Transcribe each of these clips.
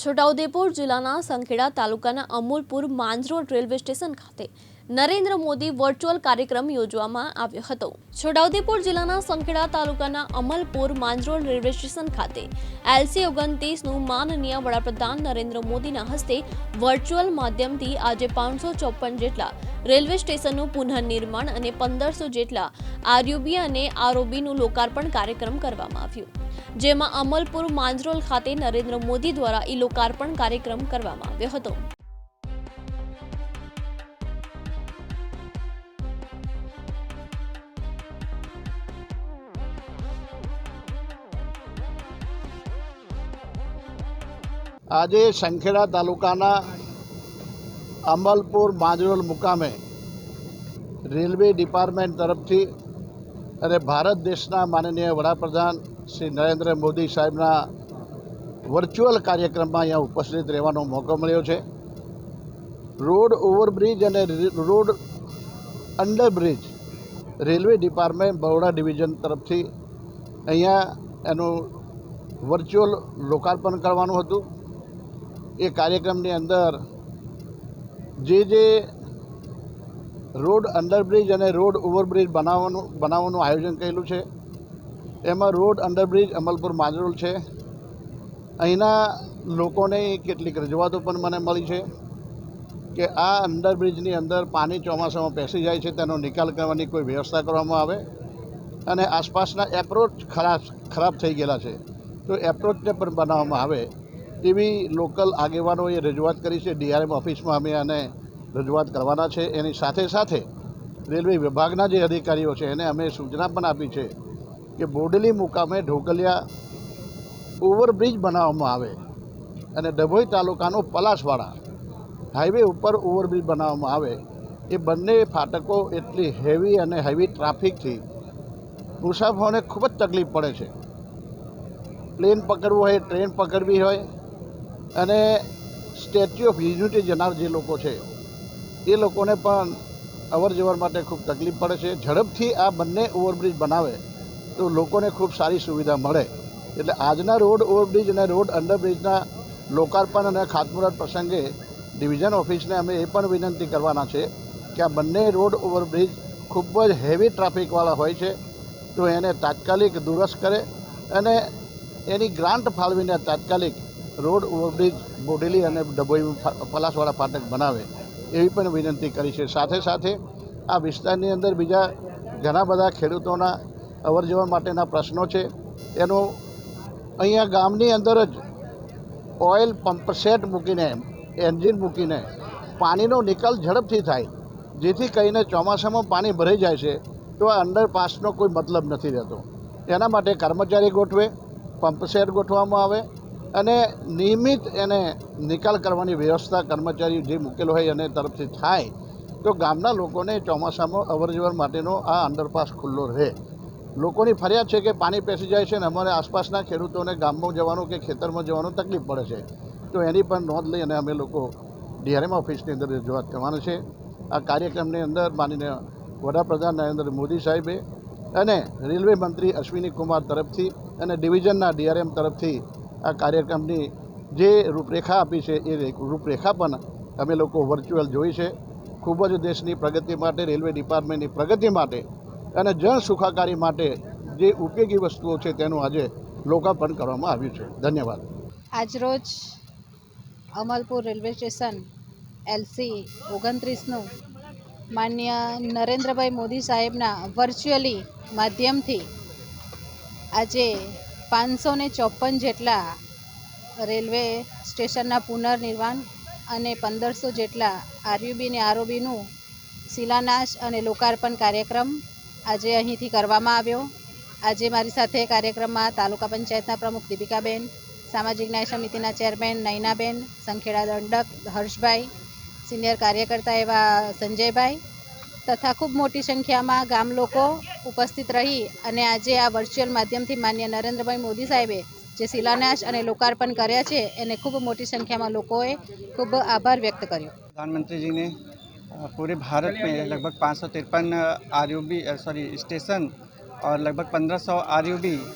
છોટાઉદેપુર જિલ્લાના સંખેડા તાલુકાના અમૂલપુર માંજરોડ railway station ખાતે નરેન્દ્ર મોદી વર્ચ્યુઅલ કાર્યક્રમ યોજવામાં આવ્યો હતો. છોટાઉદેપુર જિલ્લાના સંખેડા તાલુકાના અમલપુર માંજરોળ રેલવે સ્ટેશન ખાતે એલસી ઓગણત્રીસનું માનનીય વડાપ્રધાન નરેન્દ્ર મોદીના હસ્તે વર્ચ્યુઅલ માધ્યમથી આજે પાંચસો ચોપન જેટલા રેલવે સ્ટેશનનું પુનઃનિર્માણ અને પંદરસો જેટલા આરયુબી અને આરઓબીનું લોકાર્પણ કાર્યક્રમ કરવામાં આવ્યું. જેમાં અમલપુર માંજરોલ ખાતે નરેન્દ્ર મોદી દ્વારા ઈ લોકાર્પણ કાર્યક્રમ કરવામાં આવ્યો હતો. આજે સંખેડા તાલુકાના અમલપુર માંજરોલ મુકામે રેલવે ડિપાર્ટમેન્ટ તરફથી અને ભારત દેશના માનનીય વડાપ્રધાન શ્રી નરેન્દ્ર મોદી સાહેબના વર્ચ્યુઅલ કાર્યક્રમમાં અહીંયા ઉપસ્થિત રહેવાનો મોકો મળ્યો છે. રોડ ઓવરબ્રિજ અને road underbridge railway department Baroda division તરફથી અહીંયા એનું વર્ચ્યુઅલ લોકાર્પણ કરવાનું હતું. એ કાર્યક્રમની અંદર જે જે રોડ અંડરબ્રિજ અને રોડ ઓવરબ્રિજ બનાવવાનું બનાવવાનું આયોજન કરેલું છે. એમાં રોડ અંડરબ્રિજ અમલપુર માંજરોલ છે. અહીંના લોકોને કેટલીક રજૂઆતો પણ મને મળી છે કે આ અંડરબ્રિજની અંદર પાણી ચોમાસામાં પેસી જાય છે, તેનો નિકાલ કરવાની કોઈ વ્યવસ્થા કરવામાં આવે અને આસપાસના એપ્રોચ ખરાબ ખરાબ થઈ ગયેલા છે. તો એપ્રોચને પણ બનાવવામાં આવે એવી લોકલ આગેવાનોએ રજૂઆત કરી છે. ડીઆરએમ ઓફિસમાં અમે આને રજૂઆત કરવાના છે. એની સાથે સાથે રેલવે વિભાગના જે અધિકારીઓ છે, એને અમે સૂચના પણ આપી છે કે બોડેલી મુકામે ઢોકલિયા ઓવરબ્રિજ બનાવવામાં આવે અને ડભોઈ તાલુકાનો પલાસવાડા હાઈવે ઉપર ઓવરબ્રિજ બનાવવામાં આવે. એ બંને ફાટકો એટલી હેવી અને હેવી ટ્રાફિકથી મુસાફરોને ખૂબ જ તકલીફ પડે છે. પ્લેન પકડવું હોય, ટ્રેન પકડવી હોય અને સ્ટેચ્યુ ઓફ યુનિટી જનાર જે લોકો છે, એ લોકોને પણ અવર જવર માટે ખૂબ તકલીફ પડે છે. ઝડપથી આ બંને ઓવરબ્રિજ બનાવે તો લોકોને ખૂબ સારી સુવિધા મળે. એટલે આજના રોડ ઓવરબ્રિજ અને રોડ અંડરબ્રિજના લોકાર્પણ અને ખાતમુહૂર્ત પ્રસંગે ડિવિઝન ઓફિસને અમે એ પણ વિનંતી કરવાના છે કે આ બંને રોડ ઓવરબ્રિજ ખૂબ જ હેવી ટ્રાફિકવાળા હોય છે, તો એને તાત્કાલિક દુરસ્ત કરે અને એની ગ્રાન્ટ ફાળવીને તાત્કાલિક રોડ ઓવરબ્રિજ, બોડેલી અને ડભોઈ પલાસવાળા ફાટક બનાવે, એવી પણ વિનંતી કરી છે. સાથે સાથે આ વિસ્તારની અંદર બીજા ઘણા બધા ખેડૂતોના અવર જવર માટેના પ્રશ્નો છે. એનો અહીંયા ગામની અંદર જ ઓઇલ પંપસેટ મૂકીને, એન્જિન મૂકીને પાણીનો નિકાલ ઝડપથી થાય, જેથી કહીને ચોમાસામાં પાણી ભરાઈ જાય છે, તો આ અંડરપાસનો કોઈ મતલબ નથી રહેતો. એના માટે કર્મચારી ગોઠવે પંપસેટ ગોઠવામાં આવે અને નિયમિત એને નિકાલ કરવાની વ્યવસ્થા કર્મચારી જે મૂકેલો હોય એને તરફથી થાય, તો ગામના લોકોને ચોમાસામાં અવરજવર માટેનો આ અંડરપાસ ખુલ્લો રહે. લોકોની ફરિયાદ છે કે પાણી પેસી જાય છે અને અમારે આસપાસના ખેડૂતોને ગામમાં જવાનું કે ખેતરમાં જવાનું તકલીફ પડે છે. તો એની પણ નોંધ લઈ અને અમે લોકો ડીઆરએમ ઓફિસની અંદર રજૂઆત કરવાની છે. આ કાર્યક્રમની અંદર માનીને વડાપ્રધાન નરેન્દ્ર મોદી સાહેબે અને રેલવે મંત્રી અશ્વિની કુમાર તરફથી અને ડિવિઝનના ડીઆરએમ તરફથી આ કાર્યક્રમની જે રૂપરેખા આપી છે, એ રૂપરેખા પણ અમે લોકો વર્ચ્યુઅલ જોઈ છે. ખૂબ જ દેશની પ્રગતિ માટે, રેલવે ડિપાર્ટમેન્ટની પ્રગતિ માટે અને જન સુખાકારી માટે જે ઉપયોગી વસ્તુઓ છે, તેનું આજે લોકાર્પણ કરવામાં આવ્યું છે. ધન્યવાદ. આજરોજ અમલપુર રેલવે સ્ટેશન એલસી ઓગણત્રીસનું માન્ય નરેન્દ્રભાઈ મોદી સાહેબના વર્ચ્યુઅલી માધ્યમથી આજે પાંચસો ને ચોપન જેટલા રેલવે સ્ટેશનના પુનર્નિર્માણ અને પંદરસો જેટલા આરયુબી ને આરઓબીનું શિલાન્યાસ અને લોકાર્પણ કાર્યક્રમ આજે અહીંથી કરવામાં આવ્યો. આજે મારી સાથે કાર્યક્રમમાં તાલુકા પંચાયતના પ્રમુખ દીપિકાબેન, સામાજિક ન્યાય સમિતિના ચેરમેન નયનાબેન સંખેડા દંડક હર્ષભાઈ, સિનિયર કાર્યકર્તા એવા સંજયભાઈ તથા ખૂબ મોટી સંખ્યામાં ગામ લોકો ઉપસ્થિત રહી અને આજે આ વર્ચ્યુઅલ માધ્યમથી માન્ય નરેન્દ્રભાઈ મોદી સાહેબે જે શિલાન્યાસ અને લોકાર્પણ કર્યા છે એને ખૂબ મોટી સંખ્યામાં लोगों ખૂબ આભાર વ્યક્ત કર્યો प्रधानमंत्री जी ने अ, पूरे भारत में लगभग पाँच सौ तिरपन आर सॉरी स्टेशन और लगभग 1500 आर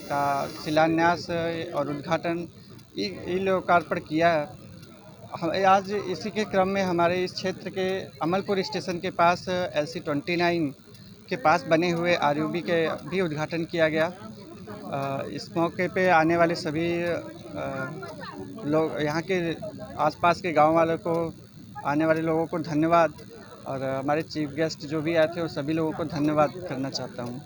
का शिलान्यास और उद्घाटन ई ई लोकार्पण किया है हम आज इसी के क्रम में हमारे इस क्षेत्र के अमलपुर स्टेशन के पास एल सी ट्वेंटी नाइन के पास बने हुए आर यू बी के भी उद्घाटन किया गया। इस मौके पे आने वाले सभी लोग यहाँ के आसपास के गाँव वालों को आने वाले लोगों को धन्यवाद और हमारे चीफ गेस्ट जो भी आए थे वो सभी लोगों को धन्यवाद करना चाहता हूँ।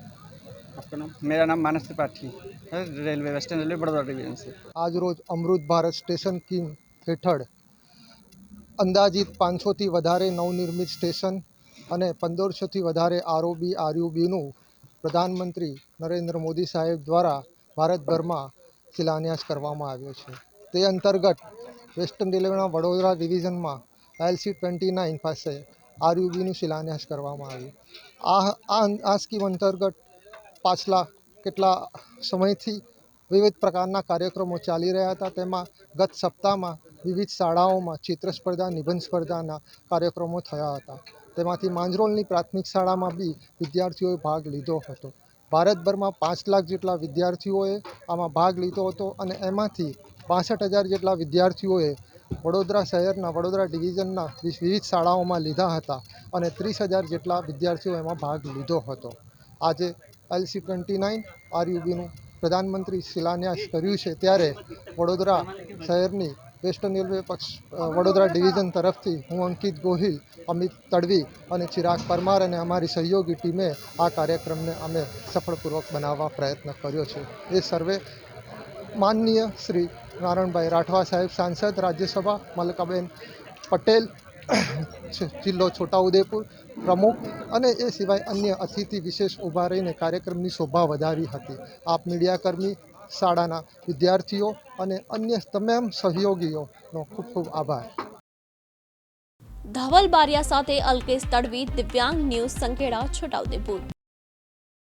आपका नाम? मेरा नाम मानस त्रिपाठी है railway western railway Baroda division से। आज रोज अमृत भारत स्टेशन की थेठड़ અંદાજિત પાંચસોથી વધારે નવનિર્મિત સ્ટેશન અને પંદરસોથી વધારે આરઓબી, આરયુબીનું પ્રધાનમંત્રી નરેન્દ્ર મોદી સાહેબ દ્વારા ભારતભરમાં શિલાન્યાસ કરવામાં આવ્યો છે. તે અંતર્ગત વેસ્ટર્ન રેલવેના વડોદરા ડિવિઝનમાં એલસી ટ્વેન્ટી નાઇન પાસે આરયુબીનું શિલાન્યાસ કરવામાં આવ્યું. આ આ સ્કીમ અંતર્ગત પાછલા કેટલા સમયથી વિવિધ પ્રકારના કાર્યક્રમો ચાલી રહ્યા હતા, તેમાં ગત સપ્તાહમાં વિવિધ શાળાઓમાં ચિત્ર સ્પર્ધા, નિબંધ સ્પર્ધાના કાર્યક્રમો થયા હતા. તેમાંથી માંજરોલની પ્રાથમિક શાળામાં બી વિદ્યાર્થીઓએ ભાગ લીધો હતો. ભારતભરમાં પાંચ લાખ જેટલા વિદ્યાર્થીઓએ આમાં ભાગ લીધો હતો અને એમાંથી બાસઠ હજાર જેટલા વિદ્યાર્થીઓએ વડોદરા શહેરના વડોદરા ડિવિઝનના વિવિધ શાળાઓમાં લીધા હતા અને ત્રીસ હજાર જેટલા વિદ્યાર્થીઓ એમાં ભાગ લીધો હતો. આજે એલસી ટ્વેન્ટી નાઇન આરયુબીનું પ્રધાનમંત્રી શિલાન્યાસ કર્યું છે ત્યારે વડોદરા શહેરની વેસ્ટર્ન રેલવે પક્ષ વડોદરા ડિવિઝન તરફથી હું અંકિત ગોહિલ, અમિત તડવી અને ચિરાગ પરમાર અને અમારી સહયોગી ટીમે આ કાર્યક્રમને અમે સફળપૂર્વક બનાવવા પ્રયત્ન કર્યો છે. એ સર્વે માનનીય શ્રી નારણભાઈ રાઠવા સાહેબ, સાંસદ, રાજ્યસભા, મલકાબેન પટેલ જિલ્લો છોટાઉદેપુર પ્રમુખ અને એ સિવાય અન્ય અતિથિ વિશેષ ઊભા રહીને કાર્યક્રમની શોભા વધારી હતી. આપ મીડિયાકર્મી શાળાના વિદ્યાર્થીઓ અને અન્ય તમામ સહયોગીઓનો ખૂબ ખૂબ આભાર. ધવલ બારિયા સાથે અલ્કેશ તડવી દિવ્યાંગ ન્યૂઝ સંખેડા, છોટાઉદેપુર.